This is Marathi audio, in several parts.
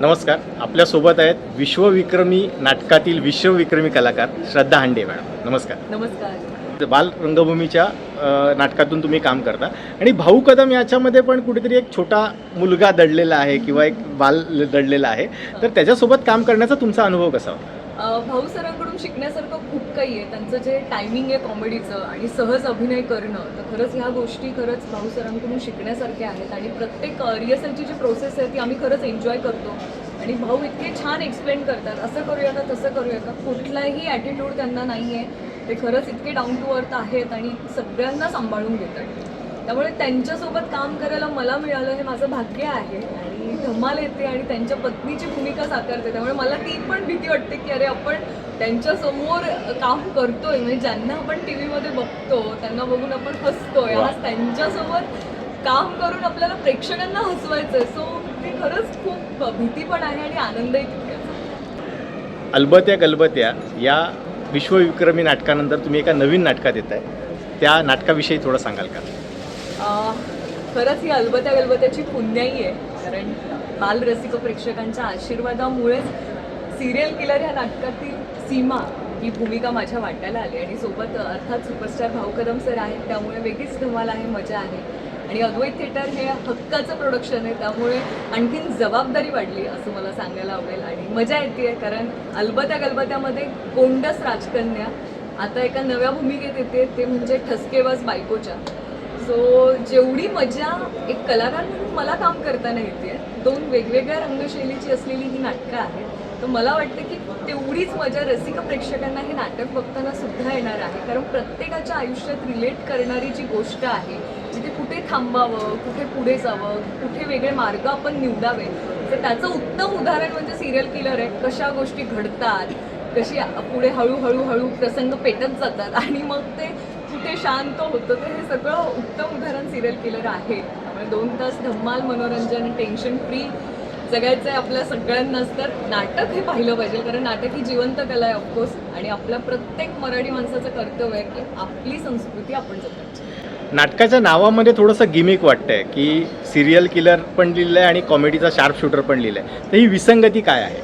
नमस्कार. आपल्यासोबत आहेत विश्वविक्रमी नाटकातील विश्वविक्रमी कलाकार श्रद्धा हांडे मॅडम. नमस्कार. नमस्कार. बाल रंगभूमीच्या नाटकातून तुम्ही काम करता. आणि भाऊ कदम याच्यामध्ये पण कुठेतरी एक छोटा मुलगा दडलेला आहे किंवा एक बाल दडलेला आहे. तर त्याच्यासोबत काम करण्याचा तुमचा अनुभव कसा होता? भाऊ सरांकडून शिकण्यासारखं खूप काही आहे. त्यांचं जे टायमिंग आहे कॉमेडीचं आणि सहज अभिनय करणं तर खरंच ह्या गोष्टी खरंच भाऊ सरांकडून शिकण्यासारख्या आहेत आणि प्रत्येक रिहर्सलची जी प्रोसेस आहे ती आम्ही खरंच एन्जॉय करतो. आणि भाऊ इतके छान एक्सप्लेन करतात असं करूया का तसं करूया का? कुठलाही ॲटिट्यूड त्यांना नाही आहे ते खरंच इतके डाऊन टू अर्थ आहेत आणि सगळ्यांना सांभाळून घेतात. त्यामुळे त्यांच्यासोबत काम करायला मला मिळालं हे माझं भाग्य आहे. आणि धमाल येते आणि त्यांच्या पत्नीची भूमिका साकारते. त्यामुळे मला ती पण भीती वाटते की अरे आपण त्यांच्यासमोर काम करतोय. म्हणजे ज्यांना आपण टी व्हीमध्ये बघतो त्यांना बघून आपण हसतोय. आज त्यांच्यासोबत काम करून आपल्याला प्रेक्षकांना हसवायचं सो ते खरंच खूप भीती पण आहे आणि आनंदही अलबत्या गलबत्या या विश्वविक्रमी नाटकानंतर तुम्ही एका नवीन नाटकात येत आहे त्या नाटकाविषयी थोडं सांगाल का? खरंच ही अलबत्या गलबत्याची पुण्याई आहे. कारण बालरसिक प्रेक्षकांच्या आशीर्वादामुळेच सिरियल किलर ह्या नाटकातील सीमा ही भूमिका माझ्या वाटायला आली. आणि सोबत अर्थात सुपरस्टार भाऊ कदम सर आहेत त्यामुळे वेगळीच धमाल आहे मजा आहे. आणि अद्वैत थिएटर हे हक्काचं प्रोडक्शन आहे त्यामुळे आणखीन जबाबदारी वाढली असं मला सांगायला आवडेल. आणि मजा येते कारण अलबत्या गलबत्यामध्ये गोंडस राजकन्या आता एका नव्या भूमिकेत येते ते म्हणजे ठसकेबाज बायकोच्या. सो जेवढी मजा एक कलाकार म्हणून मला काम करताना येते. दोन वेगवेगळ्या रंगशैलीची असलेली ही नाटकं आहेत. तर मला वाटतं की तेवढीच मजा रसिक प्रेक्षकांना हे नाटक बघताना सुद्धा येणार आहे. कारण प्रत्येकाच्या आयुष्यात रिलेट करणारी जी गोष्ट आहे जिथे कुठे थांबावं कुठे पुढे जावं कुठे वेगळे मार्ग आपण निवडावे तर त्याचं उत्तम उदाहरण म्हणजे सिरियल किलर आहे. कशा गोष्टी घडतात कशी पुढे हळूहळू हळू प्रसंग पेटत जातात आणि मग ते कुठे शांत होतं. तर हे सगळं उत्तम उदाहरण सिरियल किलर आहे. त्यामुळे दोन तास धम्माल मनोरंजन टेन्शन फ्री जगायचं आहे आपल्या सगळ्यांनाच. तर नाटक हे पाहिलं पाहिजे कारण नाटक ही जिवंत कला आहे ऑफकोर्स आणि आपल्या प्रत्येक मराठी माणसाचं कर्तव्य आहे की आपली संस्कृती आपण जपायची नाटकाच्या नावामध्ये थोडंसं गिमिक वाटतंय की सिरियल किलर पण लिहिलं आहे आणि कॉमेडीचा शार्प शूटर पण लिहिलं आहे तर ही विसंगती काय आहे?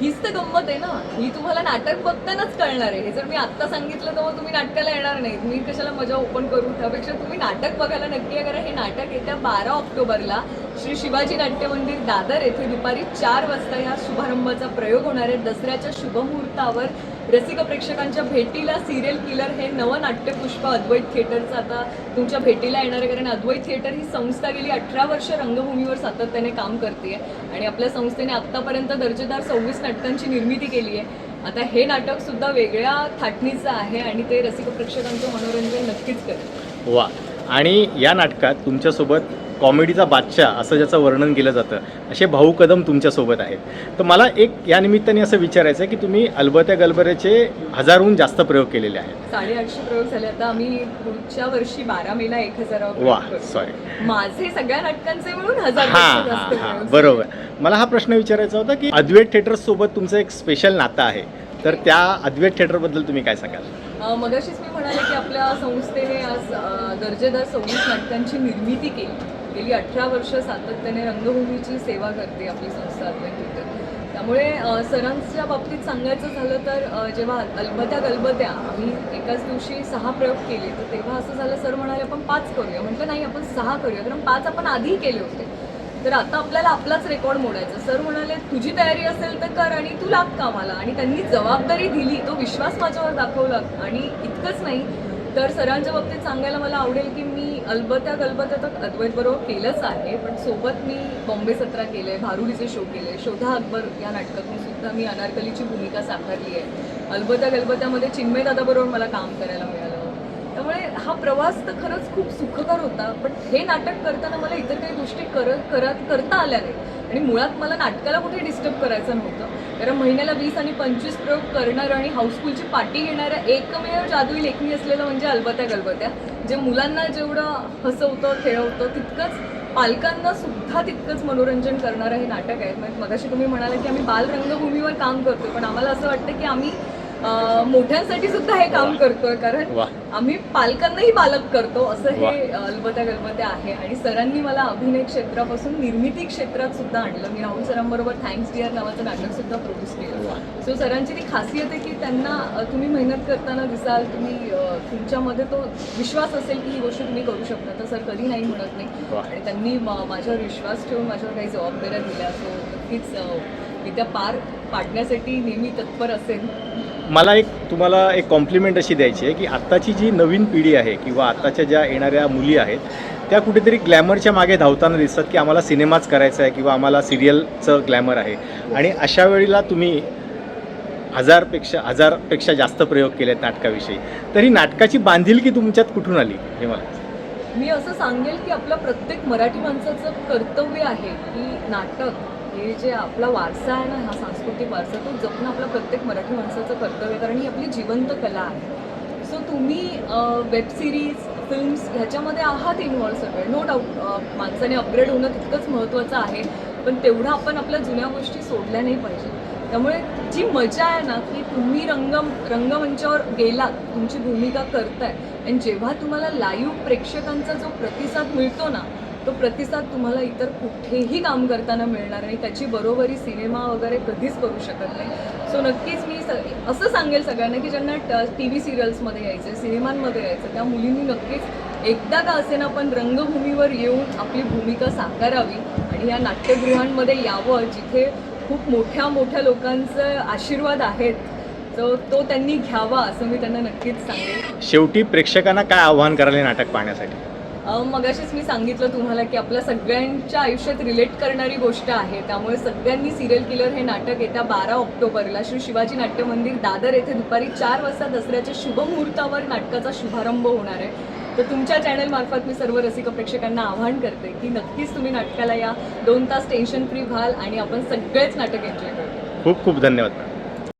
हीच तर गंमत आहे ना. ही तुम्हाला नाटक बघतानाच कळणार आहे. हे जर मी आत्ता सांगितलं तर मग तुम्ही नाटकाला येणार नाही मी कशाला मजा ओपन करू? त्यापेक्षा तुम्ही नाटक बघायला नक्की आहे कारण हे नाटक येत्या बारा ऑक्टोबरला श्री शिवाजी नाट्य मंदिर दादर येथे दुपारी चार वाजता या शुभारंभाचा प्रयोग होणार आहे. दसऱ्याच्या शुभमुहूर्तावर रसिक प्रेक्षकांच्या भेटीला सिरियल किलर हे नवं नाट्यपुष्प अद्वैत थिएटरचं. आता तुमच्या भेटीला येणार आहे कारण अद्वैत थिएटर ही संस्था गेली अठरा वर्ष रंगभूमीवर सातत्याने काम करते आणि आपल्या संस्थेने आत्तापर्यंत दर्जेदार सव्वीस नाटकांची निर्मिती केली आहे आता हे नाटक सुद्धा वेगळ्या थाटणीचं आहे आणि ते रसिक प्रेक्षकांचं मनोरंजन नक्कीच करेल. वा. आणि या नाटकात तुमच्यासोबत कॉमेडीचा बादशाह असं ज्याचं वर्णन केलं जातं असे भाऊ कदम तुमच्यासोबत आहेत. तर मला एक या निमित्ताने असं विचारायचं आहे की तुम्ही अलबत्या गलबऱ्याचे हजारहून जास्त प्रयोग केलेले आहेत. साडेआठशे प्रयोग झाले. आता आम्ही पुढच्या वर्षी बारा मेला एक हजारावर वा. सॉरी माझे सगळ्या नाटकांचे मिळून हजार हां हां हां बरोबर. मला हा प्रश्न विचारायचा होता की अद्वैत थिएटर्स सोबत तुमचं एक स्पेशल नातं आहे. तर त्या अद्वैत थिएटरबद्दल तुम्ही काय सांगाल? मगाशीच मी म्हणाले की आपल्या संस्थेने आज दर्जेदार सव्वीस नाटकांची निर्मिती केली. गेली अठरा वर्ष सातत्याने रंगभूमीची सेवा करते आपली संस्था अद्वैत त्यामुळे सरांच्या बाबतीत सांगायचं झालं तर जेव्हा अलबत्या गलबत्या आम्ही एकाच दिवशी सहा प्रयोग केले तर तेव्हा असं झालं सर म्हणाले आपण पाच करूया. म्हटलं नाही आपण सहा करूया. कारण पाच आपण आधी केले होते. तर आता आपल्याला आपलाच रेकॉर्ड मोडायचा. सर म्हणाले तुझी तयारी असेल तर कर आणि तू लाग कामाला. आणि त्यांनी जबाबदारी दिली तो विश्वास माझ्यावर दाखवला. आणि इतकंच नाही तर सरांच्या बाबतीत सांगायला मला आवडेल की मी अलबत्या गलबत्या तर अद्वैत बरोबर केलंच आहे पण सोबत मी बॉम्बे सत्रा केले भारुडीचे शो केले शोधा अकबर या नाटकातून सुद्धा मी अनारकलीची भूमिका साकारली आहे. अलबत्या गलबत्यामध्ये चिन्मय दादाबरोबर मला काम करायला मिळालं. त्यामुळे हा प्रवास तर खरंच खूप सुखकर होता पण हे नाटक करताना मला इतर काही गोष्टी करत करत करता आल्या नाही आणि मुळात मला नाटकाला कुठे डिस्टर्ब करायचं नव्हतं. कारण महिन्याला वीस आणि पंचवीस प्रयोग करणारं आणि हाऊसफुलची पाठी घेणाऱ्या एकमेव जादुई लेखणी असलेलं म्हणजे अलबत्या गलबत्या. जे मुलांना जेवढं हसवतं खेळवतं तितकंच पालकांना सुद्धा तितकंच मनोरंजन करणारं हे नाटक आहे. मग मगाशी तुम्ही म्हणाला की आम्ही बाल रंगभूमीवर काम करतो पण आम्हाला असं वाटतं की आम्ही मोठ्यांसाठी सुद्धा हे काम करतोय कारण. आम्ही पालकांनाही पालक करतो असं. हे अलबत्या गलबत्या आहे. आणि सरांनी मला अभिनय क्षेत्रापासून निर्मिती क्षेत्रात सुद्धा आणलं. मी राहुल सरांबरोबर थँक्स डिअर नावाचं नाटक सुद्धा प्रोड्यूस केलं. सो सरांची ती खासियत आहे की त्यांना तुम्ही मेहनत करताना दिसाल तुम्ही तुमच्यामध्ये तो विश्वास असेल की ही गोष्ट तुम्ही करू शकता. तर सर कधी नाही म्हणत नाही. आणि त्यांनी माझ्यावर विश्वास ठेवून माझ्यावर काही जबाबदाऱ्या दिल्या. सो नक्कीच मी त्या पार पाडण्यासाठी नेहमी तत्पर असेल मला एक तुम्हाला एक कॉम्प्लिमेंट अशी द्यायची आहे की आत्ताची जी नवीन पिढी आहे किंवा आत्ताच्या ज्या येणाऱ्या मुली आहेत त्या कुठेतरी ग्लॅमरच्या मागे धावताना दिसतात की आम्हाला सिनेमाच करायचा आहे किंवा आम्हाला सिरियलचं ग्लॅमर आहे. आणि अशा वेळेला तुम्ही हजारपेक्षा हजारपेक्षा जास्त प्रयोग केले आहेत नाटकाविषयी. तर ही नाटकाची बांधिलकी तुमच्यात कुठून आली हे मला मी असं सांगेल की आपलं प्रत्येक मराठी माणसाचं कर्तव्य आहे की नाटक हे जे आपला वारसा आहे ना हा सांस्कृतिक वारसा तो जपणं आपलं प्रत्येक मराठी माणसाचं कर्तव्य आहे कारण ही आपली जिवंत कला आहे. सो तुम्ही वेब सिरीज फिल्म्स ह्याच्यामध्ये आहात इन्व्हॉल्व सगळे. नो डाऊट माणसाने अपग्रेड होणं तितकंच महत्त्वाचं आहे पण तेवढं आपण आपल्या जुन्या गोष्टी सोडल्या नाही पाहिजे. त्यामुळे जी मजा आहे ना की तुम्ही रंग रंगमंचावर गेलात तुमची भूमिका करताय आणि जेव्हा तुम्हाला लाईव्ह प्रेक्षकांचा जो प्रतिसाद मिळतो ना तो प्रतिसाद तुम्हाला इतर कुठेही काम करताना मिळणार नाही. त्याची बरोबरी सिनेमा वगैरे कधीच करू शकत नाही. सो नक्कीच मी स असं सांगेल सगळ्यांना की ज्यांना टी व्ही सिरियल्समध्ये यायचं सिनेमांमध्ये यायचं त्या मुलींनी नक्कीच एकदा का असेना पण रंगभूमीवर येऊन आपली भूमिका साकारावी आणि या नाट्यगृहांमध्ये यावं जिथे खूप मोठ्या मोठ्या लोकांचं आशीर्वाद आहेत तो तो त्यांनी घ्यावा असं मी त्यांना नक्कीच सांगेन शेवटी प्रेक्षकांना काय आव्हान करायला नाटक पाहण्यासाठी? मगाशीच मी सांगितलं तुम्हाला की आपल्या सगळ्यांच्या आयुष्यात रिलेट करणारी गोष्ट आहे. त्यामुळे सगळ्यांनी सिरियल किलर हे नाटक येत्या बारा ऑक्टोबरला श्री शिवाजी नाट्य मंदिर दादर येथे दुपारी चार वाजता दसऱ्याच्या शुभमुहूर्तावर नाटकाचा शुभारंभ होणार आहे. तर तुमच्या चॅनलमार्फत मी सर्व रसिक प्रेक्षकांना आवाहन करते की नक्कीच तुम्ही नाटकाला या दोन तास टेन्शन फ्री व्हाल आणि आपण सगळेच नाटक एन्जॉय करू. खूप खूप धन्यवाद.